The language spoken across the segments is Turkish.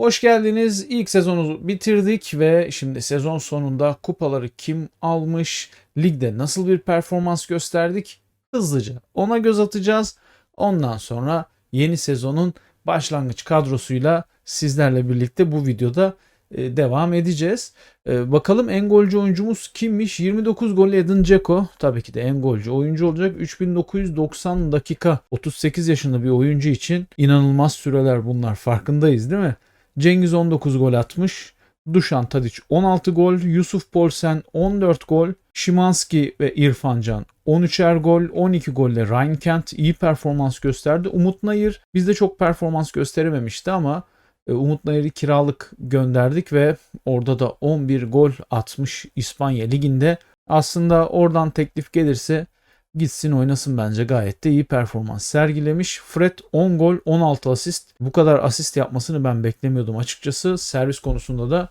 Hoş geldiniz. İlk sezonu bitirdik ve şimdi sezon sonunda kupaları kim almış, ligde nasıl bir performans gösterdik hızlıca ona göz atacağız. Ondan sonra yeni sezonun başlangıç kadrosuyla sizlerle birlikte bu videoda e, devam edeceğiz. E, bakalım en golcü oyuncumuz kimmiş? 29 gol Edin Dzeko tabii ki de en golcü oyuncu olacak. 3990 dakika 38 yaşında bir oyuncu için inanılmaz süreler bunlar farkındayız değil mi? Cengiz 19 gol atmış. Dušan Tadić 16 gol, Yusuf Polsen 14 gol, Şimanski ve İrfan Can 13'er gol, 12 golle Ryan Kent iyi performans gösterdi. Umut Nayır bizde çok performans gösterememişti ama e, Umut Nayır'ı kiralık gönderdik ve orada da 11 gol atmış İspanya Ligi'nde. Aslında oradan teklif gelirse gitsin oynasın bence gayet de iyi performans sergilemiş. Fred 10 gol 16 asist. Bu kadar asist yapmasını ben beklemiyordum açıkçası. Servis konusunda da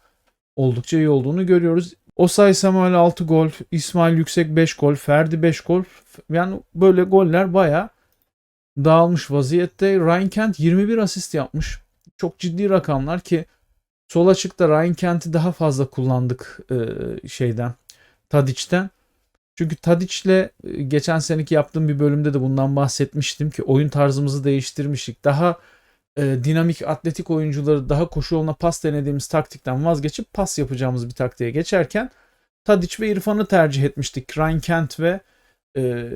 oldukça iyi olduğunu görüyoruz. Osay Samuel 6 gol, İsmail Yüksek 5 gol, Ferdi 5 gol. Yani böyle goller baya dağılmış vaziyette. Ryan Kent 21 asist yapmış. Çok ciddi rakamlar ki sol açıkta Ryan Kent'i daha fazla kullandık şeyden Tadic'ten. Çünkü Tadic'le geçen seneki yaptığım bir bölümde de bundan bahsetmiştim ki oyun tarzımızı değiştirmiştik. Daha e, dinamik atletik oyuncuları daha koşu yoluna pas denediğimiz taktikten vazgeçip pas yapacağımız bir taktiğe geçerken Tadic ve İrfan'ı tercih etmiştik. Ryan Kent ve e,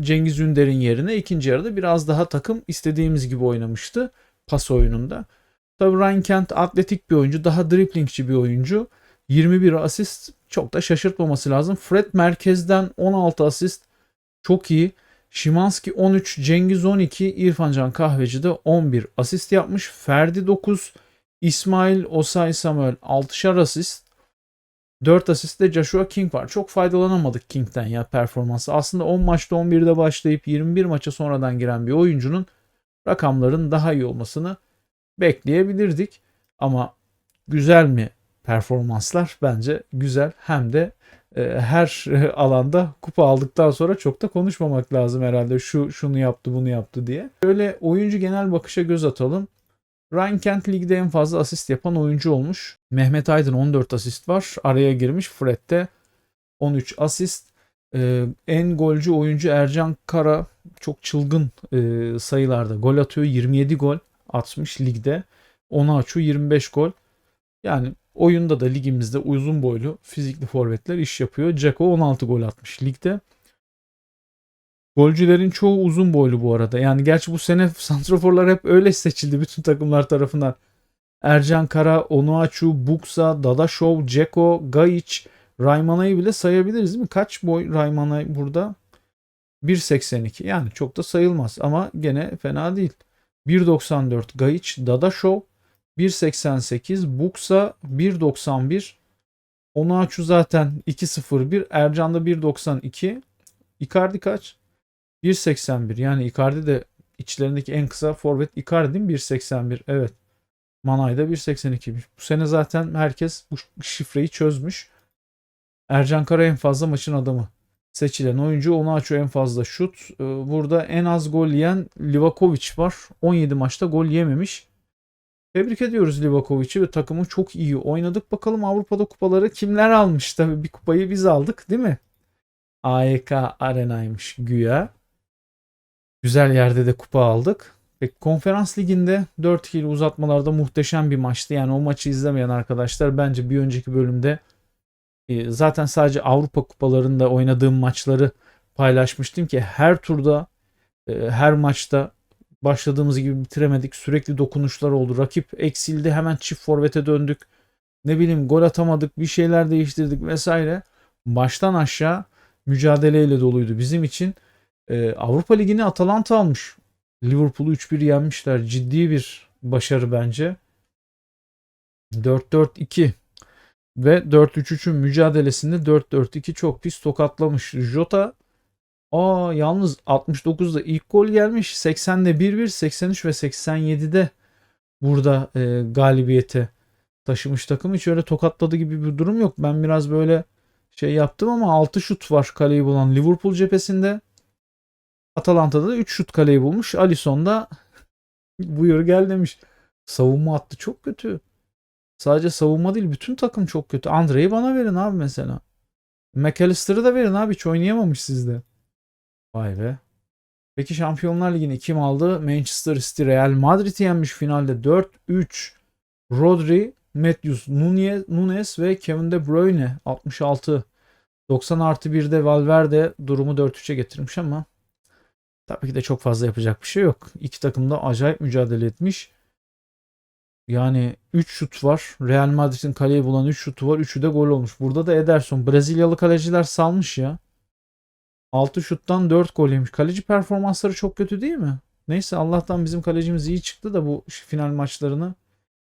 Cengiz Ünder'in yerine ikinci yarıda biraz daha takım istediğimiz gibi oynamıştı pas oyununda. Tabii Ryan Kent atletik bir oyuncu, daha driplingçi bir oyuncu. 21 asist çok da şaşırtmaması lazım. Fred merkezden 16 asist çok iyi. Şimanski 13, Cengiz 12, İrfancan Kahveci de 11 asist yapmış. Ferdi 9, İsmail Osay Samuel 6'şar asist. 4 asist de Joshua King var. Çok faydalanamadık King'den ya performansı. Aslında 10 maçta 11'de başlayıp 21 maça sonradan giren bir oyuncunun rakamların daha iyi olmasını bekleyebilirdik. Ama güzel mi performanslar? Bence güzel. Hem de e, her alanda kupa aldıktan sonra çok da konuşmamak lazım herhalde. Şu şunu yaptı, bunu yaptı diye. Böyle oyuncu genel bakışa göz atalım. Ryan Kent ligde en fazla asist yapan oyuncu olmuş. Mehmet Aydın 14 asist var. Araya girmiş. Fred'de 13 asist. Ee, en golcü oyuncu Ercan Kara çok çılgın e, sayılarda gol atıyor. 27 gol atmış ligde. Onaçu 25 gol. Yani oyunda da ligimizde uzun boylu fizikli forvetler iş yapıyor. Ceko 16 gol atmış ligde. Golcülerin çoğu uzun boylu bu arada. Yani gerçi bu sene santraforlar hep öyle seçildi bütün takımlar tarafından. Ercan Kara, Onuachu, Buksa, Dadaşov, Ceko, Gayic, Raymana'yı bile sayabiliriz değil mi? Kaç boy Raymana burada? 1.82 yani çok da sayılmaz ama gene fena değil. 1.94 Gayic, Dadaşov, 1.88 Buksa 1.91 Onuachu zaten 2.01 Ercan da 1.92 Icardi kaç? 1.81 yani Icardi de içlerindeki en kısa forvet Icardi mi? 1.81 evet. Manay da 1.82 Bu sene zaten herkes bu şifreyi çözmüş. Ercan Kara en fazla maçın adamı. Seçilen oyuncu Onaço en fazla şut. Ee, burada en az gol yiyen Livakovic var. 17 maçta gol yememiş. Tebrik ediyoruz Livakovic'i ve takımı çok iyi oynadık. Bakalım Avrupa'da kupaları kimler almış? Tabii bir kupayı biz aldık değil mi? AEK Arena'ymış güya. Güzel yerde de kupa aldık. Peki konferans liginde 4 ile uzatmalarda muhteşem bir maçtı. Yani o maçı izlemeyen arkadaşlar bence bir önceki bölümde e, zaten sadece Avrupa kupalarında oynadığım maçları paylaşmıştım ki her turda e, her maçta başladığımız gibi bitiremedik. Sürekli dokunuşlar oldu. Rakip eksildi. Hemen çift forvete döndük. Ne bileyim gol atamadık. Bir şeyler değiştirdik vesaire. Baştan aşağı mücadeleyle doluydu bizim için. Ee, Avrupa Ligi'ni Atalanta almış. Liverpool'u 3-1 yenmişler. Ciddi bir başarı bence. 4-4-2 ve 4-3-3'ün mücadelesinde 4-4-2 çok pis tokatlamış. Jota Aa yalnız 69'da ilk gol gelmiş. 80'de 1-1, 83 ve 87'de burada e, galibiyete taşımış takım. Hiç öyle tokatladı gibi bir durum yok. Ben biraz böyle şey yaptım ama 6 şut var kaleyi bulan Liverpool cephesinde. Atalanta'da da 3 şut kaleyi bulmuş. Alisson da buyur gel demiş. Savunma hattı çok kötü. Sadece savunma değil bütün takım çok kötü. Andre'yi bana verin abi mesela. McAllister'ı da verin abi hiç oynayamamış sizde. Vay be. Peki Şampiyonlar Ligi'ni kim aldı? Manchester City Real Madrid'i yenmiş finalde 4-3. Rodri, Matthews, Nunes ve Kevin De Bruyne 66. 90 artı 1'de Valverde durumu 4-3'e getirmiş ama tabii ki de çok fazla yapacak bir şey yok. İki takım da acayip mücadele etmiş. Yani 3 şut var. Real Madrid'in kaleyi bulan 3 şutu var. 3'ü de gol olmuş. Burada da Ederson. Brezilyalı kaleciler salmış ya. 6 şuttan 4 gol yemiş. Kaleci performansları çok kötü değil mi? Neyse Allah'tan bizim kalecimiz iyi çıktı da bu final maçlarını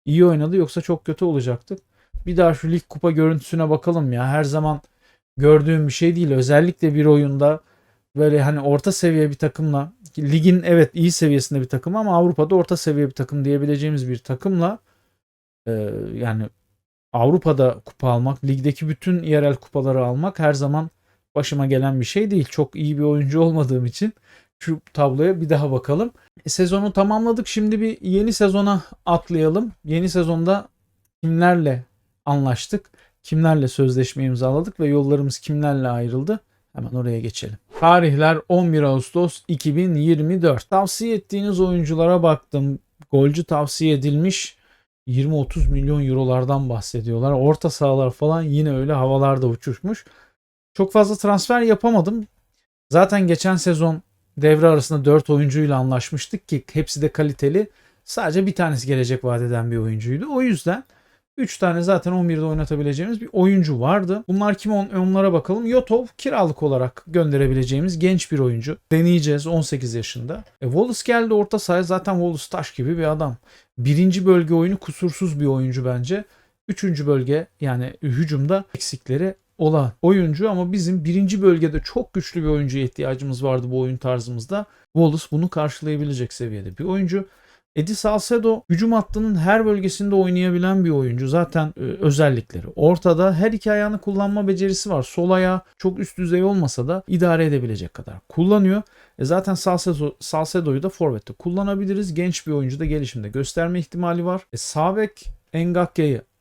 iyi oynadı. Yoksa çok kötü olacaktık. Bir daha şu lig kupa görüntüsüne bakalım ya. Her zaman gördüğüm bir şey değil. Özellikle bir oyunda böyle hani orta seviye bir takımla ligin evet iyi seviyesinde bir takım ama Avrupa'da orta seviye bir takım diyebileceğimiz bir takımla e, yani Avrupa'da kupa almak, ligdeki bütün yerel kupaları almak her zaman başıma gelen bir şey değil. Çok iyi bir oyuncu olmadığım için şu tabloya bir daha bakalım. E, sezonu tamamladık. Şimdi bir yeni sezona atlayalım. Yeni sezonda kimlerle anlaştık? Kimlerle sözleşme imzaladık ve yollarımız kimlerle ayrıldı? Hemen oraya geçelim. Tarihler 11 Ağustos 2024. Tavsiye ettiğiniz oyunculara baktım. Golcü tavsiye edilmiş 20-30 milyon eurolardan bahsediyorlar. Orta sahalar falan yine öyle havalarda uçuşmuş. Çok fazla transfer yapamadım. Zaten geçen sezon devre arasında 4 oyuncuyla anlaşmıştık ki hepsi de kaliteli. Sadece bir tanesi gelecek vadeden bir oyuncuydu. O yüzden 3 tane zaten 11'de oynatabileceğimiz bir oyuncu vardı. Bunlar kim on, onlara bakalım. Yotov kiralık olarak gönderebileceğimiz genç bir oyuncu. Deneyeceğiz 18 yaşında. E, Wallace geldi orta sahaya zaten Wallace taş gibi bir adam. Birinci bölge oyunu kusursuz bir oyuncu bence. Üçüncü bölge yani hücumda eksikleri olan oyuncu ama bizim birinci bölgede çok güçlü bir oyuncuya ihtiyacımız vardı bu oyun tarzımızda. Wallace bunu karşılayabilecek seviyede bir oyuncu. Eddie Salcedo hücum hattının her bölgesinde oynayabilen bir oyuncu. Zaten e, özellikleri ortada. Her iki ayağını kullanma becerisi var. Sol ayağı çok üst düzey olmasa da idare edebilecek kadar kullanıyor. E zaten Salcedo, Salcedo'yu da forvette kullanabiliriz. Genç bir oyuncu da gelişimde gösterme ihtimali var. E, sağ bek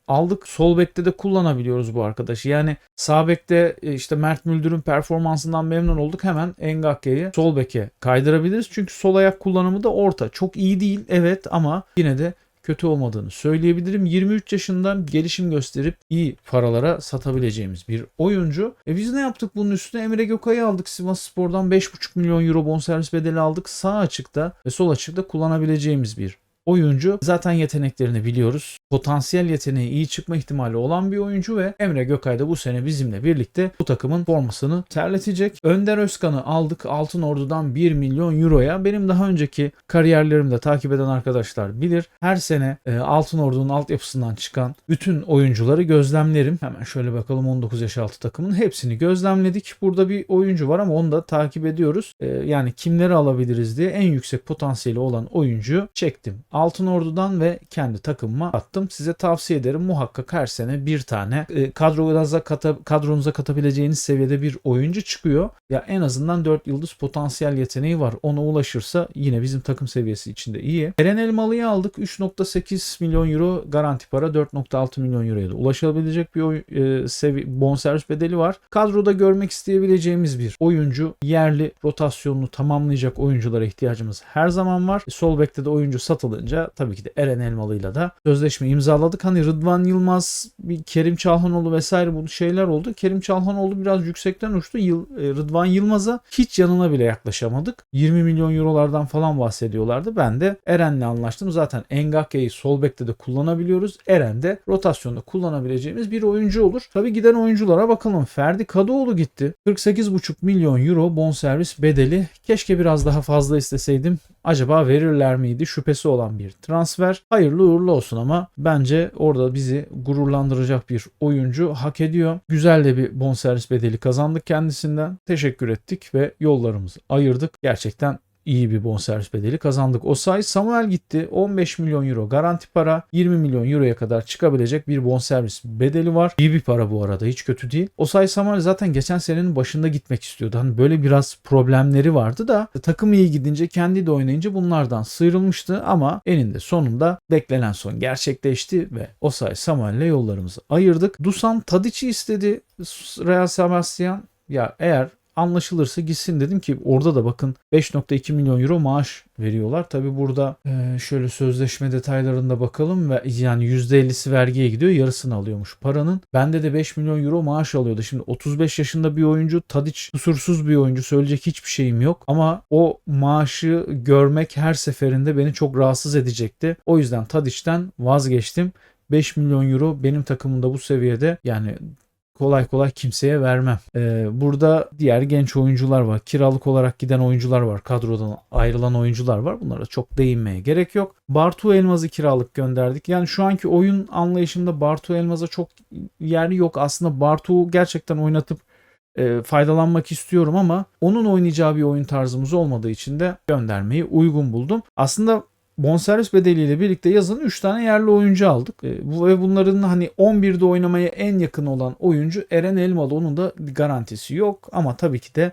aldık. Sol bekte de kullanabiliyoruz bu arkadaşı. Yani sağ bekte e, işte Mert Müldür'ün performansından memnun olduk. Hemen Engakye'yi sol beke kaydırabiliriz. Çünkü sol ayak kullanımı da orta. Çok iyi değil evet ama yine de kötü olmadığını söyleyebilirim. 23 yaşında gelişim gösterip iyi paralara satabileceğimiz bir oyuncu. E biz ne yaptık bunun üstüne? Emre Gökay'ı aldık Sivas Spor'dan 5,5 milyon euro bonservis bedeli aldık. Sağ açıkta ve sol açıkta kullanabileceğimiz bir oyuncu. Zaten yeteneklerini biliyoruz. Potansiyel yeteneği iyi çıkma ihtimali olan bir oyuncu ve Emre Gökay da bu sene bizimle birlikte bu takımın formasını terletecek. Önder Özkan'ı aldık Altın Ordu'dan 1 milyon euroya. Benim daha önceki kariyerlerimde takip eden arkadaşlar bilir. Her sene e, Altın Ordu'nun altyapısından çıkan bütün oyuncuları gözlemlerim. Hemen şöyle bakalım 19 yaş altı takımın hepsini gözlemledik. Burada bir oyuncu var ama onu da takip ediyoruz. E, yani kimleri alabiliriz diye en yüksek potansiyeli olan oyuncuyu çektim. Altın Ordu'dan ve kendi takımıma attım. Size tavsiye ederim muhakkak her sene bir tane e, kadronuza, kata, kadronuza katabileceğiniz seviyede bir oyuncu çıkıyor. Ya en azından 4 yıldız potansiyel yeteneği var. Ona ulaşırsa yine bizim takım seviyesi içinde iyi. Eren Elmalı'yı aldık. 3.8 milyon euro garanti para 4.6 milyon euroya da ulaşabilecek bir oy, e, sevi, bonservis bedeli var. Kadroda görmek isteyebileceğimiz bir oyuncu. Yerli rotasyonunu tamamlayacak oyunculara ihtiyacımız her zaman var. Sol bekte de oyuncu satılınca tabii ki de Eren Elmalı'yla da sözleşme imzaladık. Hani Rıdvan Yılmaz, bir Kerim Çalhanoğlu vesaire bu şeyler oldu. Kerim Çalhanoğlu biraz yüksekten uçtu. Yıl, e, Rıdvan Yılmaz'a hiç yanına bile yaklaşamadık. 20 milyon eurolardan falan bahsediyorlardı. Ben de Eren'le anlaştım. Zaten Engakye'yi sol bekte de kullanabiliyoruz. Eren de rotasyonda kullanabileceğimiz bir oyuncu olur. Tabii giden oyunculara bakalım. Ferdi Kadıoğlu gitti. 48,5 milyon euro bonservis bedeli. Keşke biraz daha fazla isteseydim. Acaba verirler miydi? Şüphesi olan bir transfer. Hayırlı uğurlu olsun ama bence orada bizi gururlandıracak bir oyuncu hak ediyor. Güzel de bir bonservis bedeli kazandık kendisinden. Teşekkür ettik ve yollarımızı ayırdık. Gerçekten iyi bir bonservis bedeli kazandık. Osay Samuel gitti. 15 milyon euro garanti para. 20 milyon euroya kadar çıkabilecek bir bonservis bedeli var. İyi bir para bu arada. Hiç kötü değil. Osay Samuel zaten geçen senenin başında gitmek istiyordu. Hani böyle biraz problemleri vardı da takım iyi gidince kendi de oynayınca bunlardan sıyrılmıştı ama eninde sonunda beklenen son gerçekleşti ve Osay Samuel'le yollarımızı ayırdık. Dusan Tadic'i istedi Real Sebastian. Ya eğer anlaşılırsa gitsin dedim ki orada da bakın 5.2 milyon euro maaş veriyorlar. Tabi burada e, şöyle sözleşme detaylarında bakalım ve yani %50'si vergiye gidiyor yarısını alıyormuş paranın. Bende de 5 milyon euro maaş alıyordu. Şimdi 35 yaşında bir oyuncu Tadic kusursuz bir oyuncu söyleyecek hiçbir şeyim yok. Ama o maaşı görmek her seferinde beni çok rahatsız edecekti. O yüzden Tadic'ten vazgeçtim. 5 milyon euro benim takımımda bu seviyede yani kolay kolay kimseye vermem. Ee, burada diğer genç oyuncular var. Kiralık olarak giden oyuncular var. Kadrodan ayrılan oyuncular var. Bunlara çok değinmeye gerek yok. Bartu Elmaz'ı kiralık gönderdik. Yani şu anki oyun anlayışımda Bartu Elmaz'a çok yer yok. Aslında Bartu gerçekten oynatıp e, faydalanmak istiyorum ama onun oynayacağı bir oyun tarzımız olmadığı için de göndermeyi uygun buldum. Aslında bonservis bedeliyle birlikte yazın 3 tane yerli oyuncu aldık. E, ve bunların hani 11'de oynamaya en yakın olan oyuncu Eren Elmalı. Onun da garantisi yok ama tabii ki de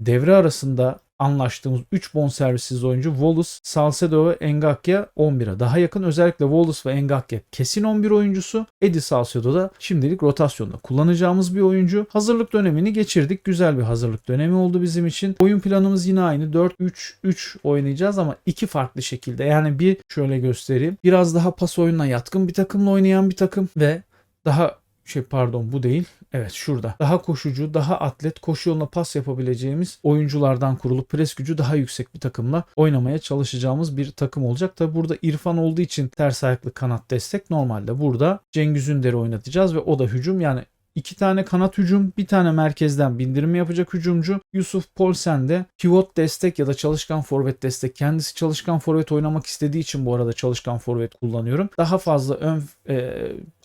devre arasında anlaştığımız 3 bonservissiz oyuncu Wallace, Salcedo ve Engakya 11'e daha yakın. Özellikle Wallace ve Engakya kesin 11 oyuncusu. Eddie Salcedo da şimdilik rotasyonda kullanacağımız bir oyuncu. Hazırlık dönemini geçirdik. Güzel bir hazırlık dönemi oldu bizim için. Oyun planımız yine aynı. 4-3-3 oynayacağız ama iki farklı şekilde. Yani bir şöyle göstereyim. Biraz daha pas oyununa yatkın bir takımla oynayan bir takım ve daha şey pardon bu değil. Evet şurada. Daha koşucu, daha atlet, koşu yoluna pas yapabileceğimiz oyunculardan kurulup pres gücü daha yüksek bir takımla oynamaya çalışacağımız bir takım olacak. Tabi burada İrfan olduğu için ters ayaklı kanat destek. Normalde burada Cengiz Ünder'i oynatacağız ve o da hücum yani iki tane kanat hücum, bir tane merkezden bindirme yapacak hücumcu. Yusuf Polsen de pivot destek ya da çalışkan forvet destek. Kendisi çalışkan forvet oynamak istediği için bu arada çalışkan forvet kullanıyorum. Daha fazla ön e,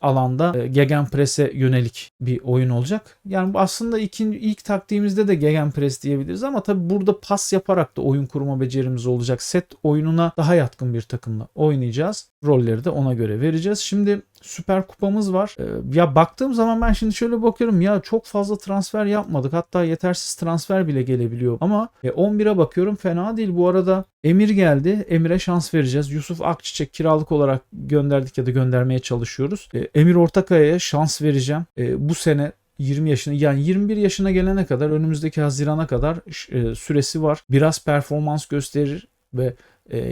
alanda e, gegenpress'e yönelik bir oyun olacak. Yani aslında ikinci, ilk taktiğimizde de gegenpress diyebiliriz ama tabi burada pas yaparak da oyun kurma becerimiz olacak. Set oyununa daha yatkın bir takımla oynayacağız. Rolleri de ona göre vereceğiz. Şimdi Süper Kupamız var. E, ya baktığım zaman ben şimdi şöyle bakıyorum ya çok fazla transfer yapmadık. Hatta yetersiz transfer bile gelebiliyor. Ama e, 11'e bakıyorum fena değil. Bu arada Emir geldi. Emir'e şans vereceğiz. Yusuf Akçiçek kiralık olarak gönderdik ya da göndermeye çalışıyoruz. E, Emir Ortakaya'ya şans vereceğim. E, bu sene 20 yaşına yani 21 yaşına gelene kadar önümüzdeki Haziran'a kadar e, süresi var. Biraz performans gösterir ve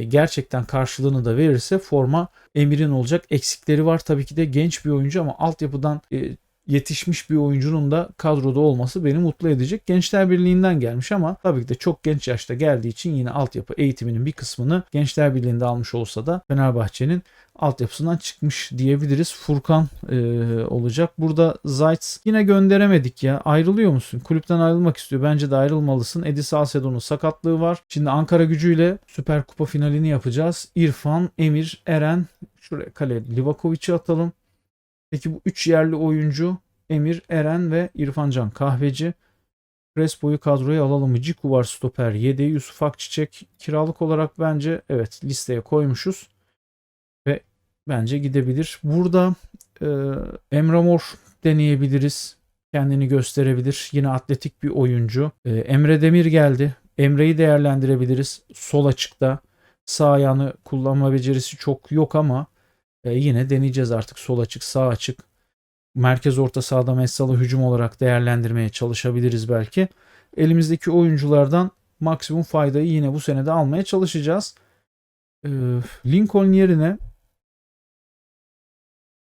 gerçekten karşılığını da verirse forma Emir'in olacak. Eksikleri var tabii ki de genç bir oyuncu ama altyapıdan e, yetişmiş bir oyuncunun da kadroda olması beni mutlu edecek. Gençler Birliği'nden gelmiş ama tabii ki de çok genç yaşta geldiği için yine altyapı eğitiminin bir kısmını Gençler Birliği'nde almış olsa da Fenerbahçe'nin altyapısından çıkmış diyebiliriz. Furkan e, olacak. Burada Zayt yine gönderemedik ya. Ayrılıyor musun? Kulüpten ayrılmak istiyor. Bence de ayrılmalısın. Edi Salcedo'nun sakatlığı var. Şimdi Ankara gücüyle Süper Kupa finalini yapacağız. İrfan, Emir, Eren. Şuraya kale Livakovic'i atalım. Peki bu üç yerli oyuncu Emir, Eren ve İrfan Can Kahveci. Crespo'yu kadroya alalım mı? Ciku var stoper 7. Yusuf Akçiçek kiralık olarak bence evet listeye koymuşuz. Ve bence gidebilir. Burada e, Emre Mor deneyebiliriz. Kendini gösterebilir. Yine atletik bir oyuncu. E, Emre Demir geldi. Emre'yi değerlendirebiliriz. Sol açıkta. Sağ ayağını kullanma becerisi çok yok ama e, yine deneyeceğiz artık sol açık sağ açık. Merkez orta sahada Messal'ı hücum olarak değerlendirmeye çalışabiliriz belki. Elimizdeki oyunculardan maksimum faydayı yine bu senede almaya çalışacağız. E, Lincoln yerine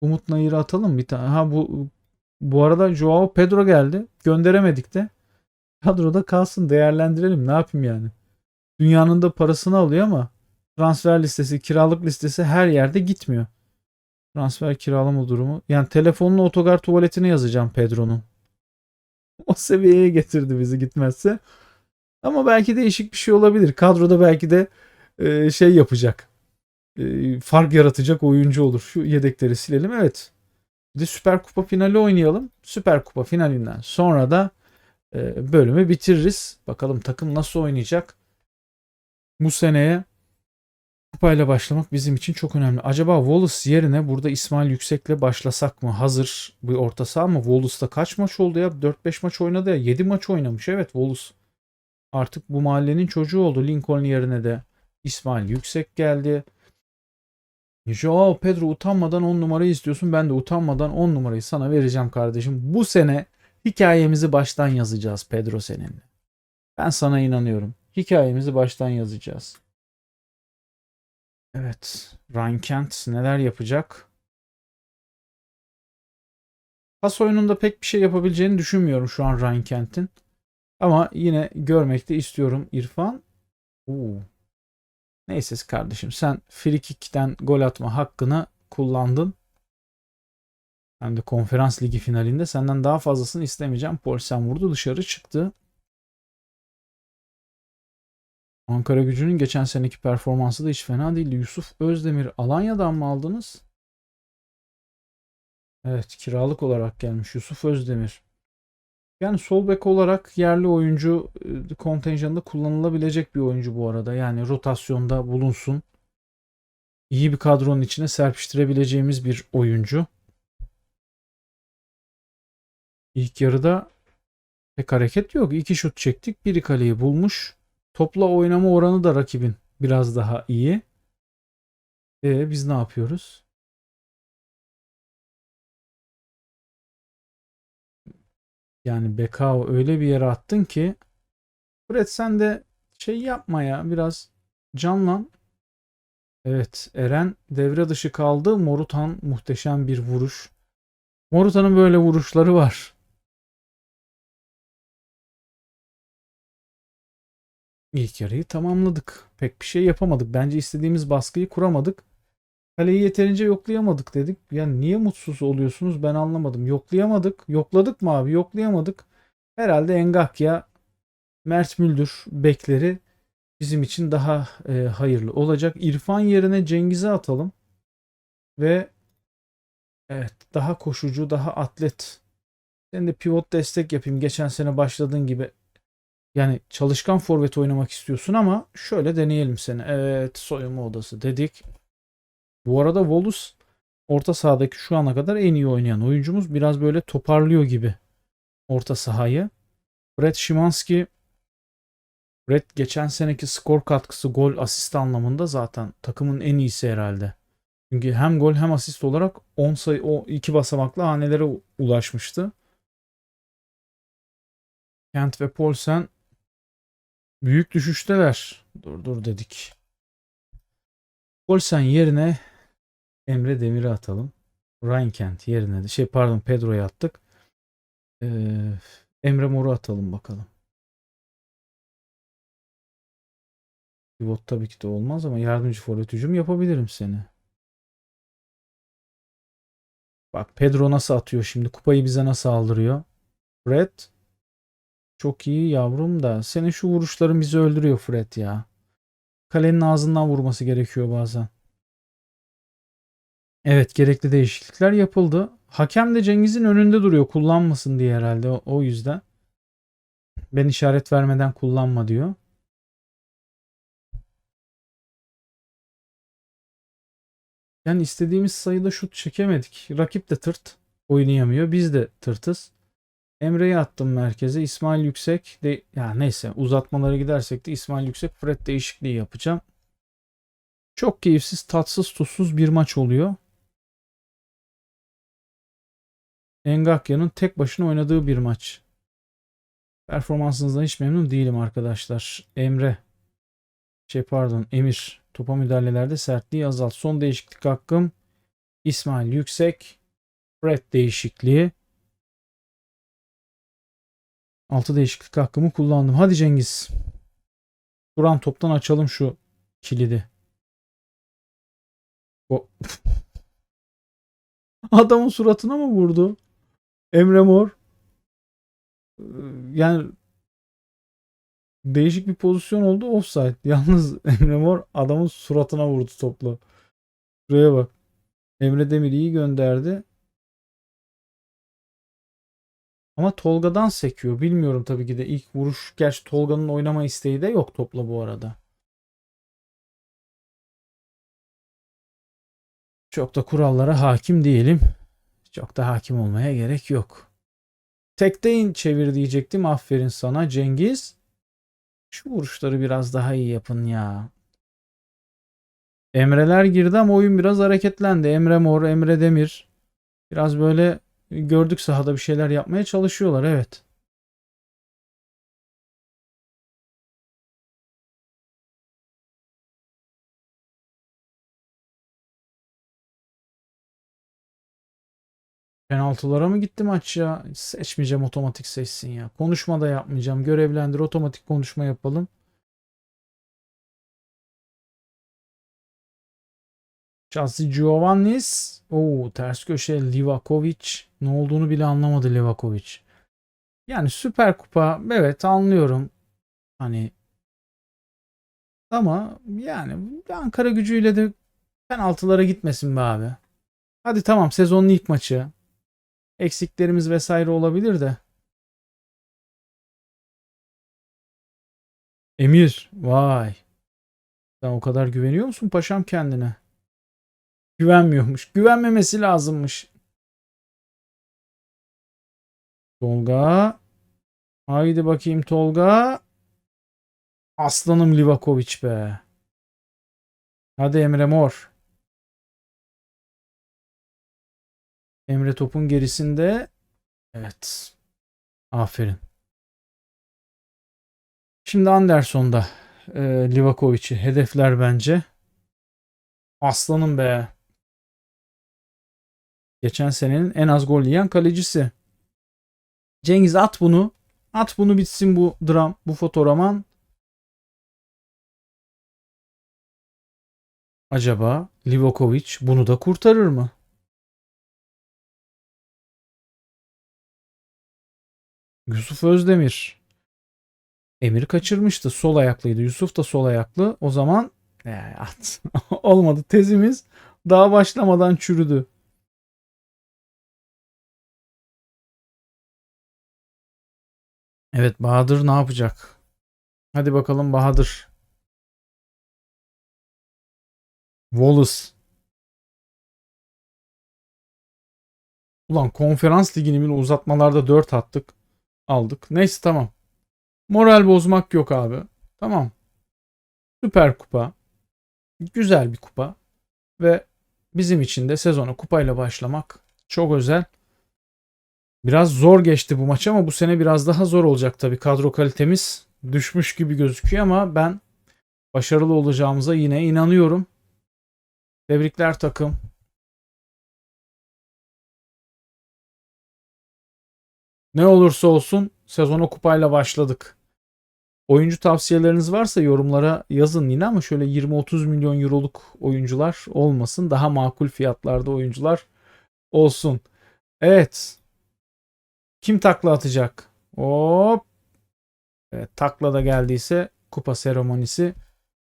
Umut Nayır'ı atalım bir tane. Ha bu bu arada Joao Pedro geldi. Gönderemedik de. Kadroda kalsın değerlendirelim. Ne yapayım yani? Dünyanın da parasını alıyor ama transfer listesi, kiralık listesi her yerde gitmiyor. Transfer kiralama durumu. Yani telefonla otogar tuvaletine yazacağım Pedro'nun. O seviyeye getirdi bizi gitmezse. Ama belki değişik bir şey olabilir. Kadroda belki de e, şey yapacak. E, fark yaratacak oyuncu olur. Şu yedekleri silelim. Evet. Bir de Süper Kupa finali oynayalım. Süper Kupa finalinden sonra da e, bölümü bitiririz. Bakalım takım nasıl oynayacak. Bu seneye kupayla başlamak bizim için çok önemli. Acaba Wallace yerine burada İsmail Yüksek'le başlasak mı? Hazır bir orta saha ama Wallace'da kaç maç oldu ya? 4-5 maç oynadı ya. 7 maç oynamış. Evet Wallace artık bu mahallenin çocuğu oldu. Lincoln yerine de İsmail Yüksek geldi. Joao Pedro utanmadan 10 numarayı istiyorsun. Ben de utanmadan 10 numarayı sana vereceğim kardeşim. Bu sene hikayemizi baştan yazacağız Pedro seninle. Ben sana inanıyorum. Hikayemizi baştan yazacağız. Evet. Ryan Kent neler yapacak? Pas oyununda pek bir şey yapabileceğini düşünmüyorum şu an Ryan Kent'in. Ama yine görmek de istiyorum İrfan. Oo. Neyse kardeşim sen free kick'ten gol atma hakkını kullandın. Hem de konferans ligi finalinde senden daha fazlasını istemeyeceğim. Polsen vurdu dışarı çıktı. Ankara gücünün geçen seneki performansı da hiç fena değildi. Yusuf Özdemir Alanya'dan mı aldınız? Evet kiralık olarak gelmiş Yusuf Özdemir. Yani sol bek olarak yerli oyuncu e, kontenjanında kullanılabilecek bir oyuncu bu arada. Yani rotasyonda bulunsun. İyi bir kadronun içine serpiştirebileceğimiz bir oyuncu. İlk yarıda pek hareket yok. İki şut çektik. Biri kaleyi bulmuş. Topla oynama oranı da rakibin biraz daha iyi. E biz ne yapıyoruz? Yani Bekao öyle bir yere attın ki Fred sen de şey yapma ya biraz canlan. Evet Eren devre dışı kaldı. Morutan muhteşem bir vuruş. Morutan'ın böyle vuruşları var. İlk yarıyı tamamladık. Pek bir şey yapamadık. Bence istediğimiz baskıyı kuramadık. Kaleyi yeterince yoklayamadık dedik. Yani niye mutsuz oluyorsunuz ben anlamadım. Yoklayamadık. Yokladık mı abi? Yoklayamadık. Herhalde Engakya, Mert Müldür bekleri bizim için daha e, hayırlı olacak. İrfan yerine Cengiz'e atalım. Ve evet daha koşucu, daha atlet. Sen de pivot destek yapayım. Geçen sene başladığın gibi yani çalışkan forvet oynamak istiyorsun ama şöyle deneyelim seni. Evet soyunma odası dedik. Bu arada Volus orta sahadaki şu ana kadar en iyi oynayan oyuncumuz. Biraz böyle toparlıyor gibi orta sahayı. Brett Szymanski Brett geçen seneki skor katkısı gol asist anlamında zaten takımın en iyisi herhalde. Çünkü hem gol hem asist olarak 10 sayı o iki basamaklı hanelere ulaşmıştı. Kent ve Paulsen büyük düşüşteler. Dur dur dedik. Paulsen yerine Emre Demir'i atalım. Ryan Kent yerine de şey pardon Pedro'yu attık. Ee, Emre Mor'u atalım bakalım. Pivot tabii ki de olmaz ama yardımcı forvet hücum yapabilirim seni. Bak Pedro nasıl atıyor şimdi. Kupayı bize nasıl aldırıyor. Fred. Çok iyi yavrum da. Senin şu vuruşların bizi öldürüyor Fred ya. Kalenin ağzından vurması gerekiyor bazen. Evet gerekli değişiklikler yapıldı. Hakem de Cengiz'in önünde duruyor kullanmasın diye herhalde o, yüzden. Ben işaret vermeden kullanma diyor. Yani istediğimiz sayıda şut çekemedik. Rakip de tırt oynayamıyor. Biz de tırtız. Emre'yi attım merkeze. İsmail Yüksek de ya neyse uzatmalara gidersek de İsmail Yüksek Fred değişikliği yapacağım. Çok keyifsiz, tatsız, tuzsuz bir maç oluyor. Engakya'nın tek başına oynadığı bir maç. Performansınızdan hiç memnun değilim arkadaşlar. Emre. Şey pardon Emir. Topa müdahalelerde sertliği azalt. Son değişiklik hakkım. İsmail Yüksek. Fred değişikliği. 6 değişiklik hakkımı kullandım. Hadi Cengiz. Duran toptan açalım şu kilidi. O. Adamın suratına mı vurdu? Emre Mor. Ee, Yani değişik bir pozisyon oldu. Offside. Yalnız Emre Mor adamın suratına vurdu topla. Şuraya bak. Emre Demir iyi gönderdi. Ama Tolga'dan sekiyor. Bilmiyorum tabii ki de ilk vuruş. Gerçi Tolga'nın oynama isteği de yok topla bu arada. Çok da kurallara hakim değilim. Çok da hakim olmaya gerek yok. Tekteyin çevir diyecektim. Aferin sana Cengiz. Şu vuruşları biraz daha iyi yapın ya. Emreler girdi ama oyun biraz hareketlendi. Emre Mor, Emre Demir. Biraz böyle gördük sahada bir şeyler yapmaya çalışıyorlar. Evet. Penaltılara mı gitti maç ya? Seçmeyeceğim otomatik seçsin ya. Konuşma da yapmayacağım. Görevlendir otomatik konuşma yapalım. Chelsea Giovannis. Oo, ters köşe Livakovic. Ne olduğunu bile anlamadı Livakovic. Yani Süper Kupa evet anlıyorum. Hani ama yani Ankara gücüyle de penaltılara gitmesin be abi. Hadi tamam sezonun ilk maçı. Eksiklerimiz vesaire olabilir de. Emir, vay. Sen o kadar güveniyor musun paşam kendine? Güvenmiyormuş. Güvenmemesi lazımmış. Tolga. Haydi bakayım Tolga. Aslanım Livakovic be. Hadi Emre Mor. Emre topun gerisinde. Evet. Aferin. Şimdi Anderson'da e, Livakovic'i hedefler bence. Aslanım be. Geçen senenin en az gol yiyen kalecisi. Cengiz at bunu. At bunu bitsin bu dram, bu fotoğraman. Acaba Livakovic bunu da kurtarır mı? Yusuf Özdemir. Emir kaçırmıştı. Sol ayaklıydı. Yusuf da sol ayaklı. O zaman e, at. olmadı. Tezimiz daha başlamadan çürüdü. Evet Bahadır ne yapacak? Hadi bakalım Bahadır. Wallace. Ulan konferans ligini bile uzatmalarda 4 attık. Aldık. Neyse tamam. Moral bozmak yok abi. Tamam. Süper kupa. Güzel bir kupa. Ve bizim için de sezona kupayla başlamak çok özel. Biraz zor geçti bu maç ama bu sene biraz daha zor olacak tabii. Kadro kalitemiz düşmüş gibi gözüküyor ama ben başarılı olacağımıza yine inanıyorum. Tebrikler takım. Ne olursa olsun sezona kupayla başladık. Oyuncu tavsiyeleriniz varsa yorumlara yazın yine ama şöyle 20-30 milyon euroluk oyuncular olmasın. Daha makul fiyatlarda oyuncular olsun. Evet. Kim takla atacak? Hop. Evet, takla da geldiyse kupa seremonisi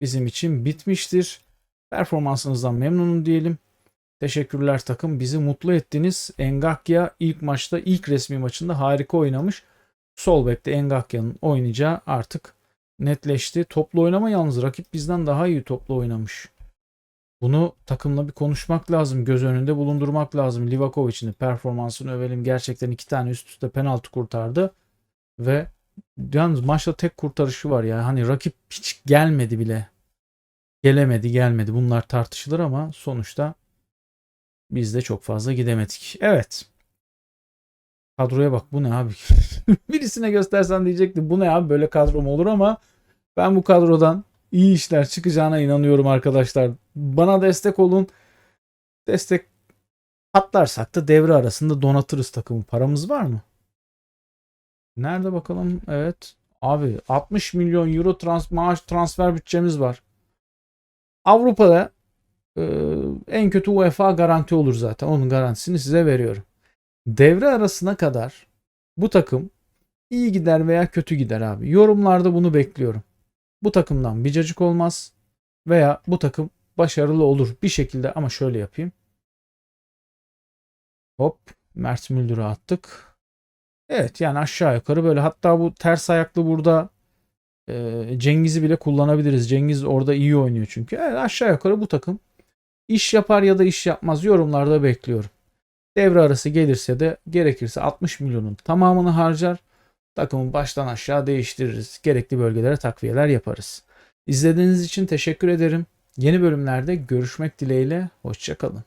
bizim için bitmiştir. Performansınızdan memnunum diyelim. Teşekkürler takım. Bizi mutlu ettiniz. Engakya ilk maçta ilk resmi maçında harika oynamış. Sol bekte Engakya'nın oynayacağı artık netleşti. Toplu oynama yalnız rakip bizden daha iyi toplu oynamış. Bunu takımla bir konuşmak lazım. Göz önünde bulundurmak lazım. Livakovic'in performansını övelim. Gerçekten iki tane üst üste penaltı kurtardı. Ve yalnız maçta tek kurtarışı var ya. Hani rakip hiç gelmedi bile. Gelemedi gelmedi. Bunlar tartışılır ama sonuçta biz de çok fazla gidemedik. Evet. Kadroya bak bu ne abi? Birisine göstersen diyecektim bu ne abi böyle kadro mu olur ama ben bu kadrodan iyi işler çıkacağına inanıyorum arkadaşlar. Bana destek olun. Destek atlarsak da devre arasında donatırız takımı. Paramız var mı? Nerede bakalım? Evet. Abi 60 milyon euro trans maaş transfer bütçemiz var. Avrupa'da e, en kötü UEFA garanti olur zaten. Onun garantisini size veriyorum. Devre arasına kadar bu takım iyi gider veya kötü gider abi. Yorumlarda bunu bekliyorum. Bu takımdan bir cacık olmaz veya bu takım başarılı olur bir şekilde ama şöyle yapayım. Hop Mert Müldür'ü attık. Evet yani aşağı yukarı böyle hatta bu ters ayaklı burada e, Cengiz'i bile kullanabiliriz. Cengiz orada iyi oynuyor çünkü. Evet aşağı yukarı bu takım İş yapar ya da iş yapmaz yorumlarda bekliyorum. Devre arası gelirse de gerekirse 60 milyonun tamamını harcar. Takımı baştan aşağı değiştiririz. Gerekli bölgelere takviyeler yaparız. İzlediğiniz için teşekkür ederim. Yeni bölümlerde görüşmek dileğiyle. Hoşçakalın.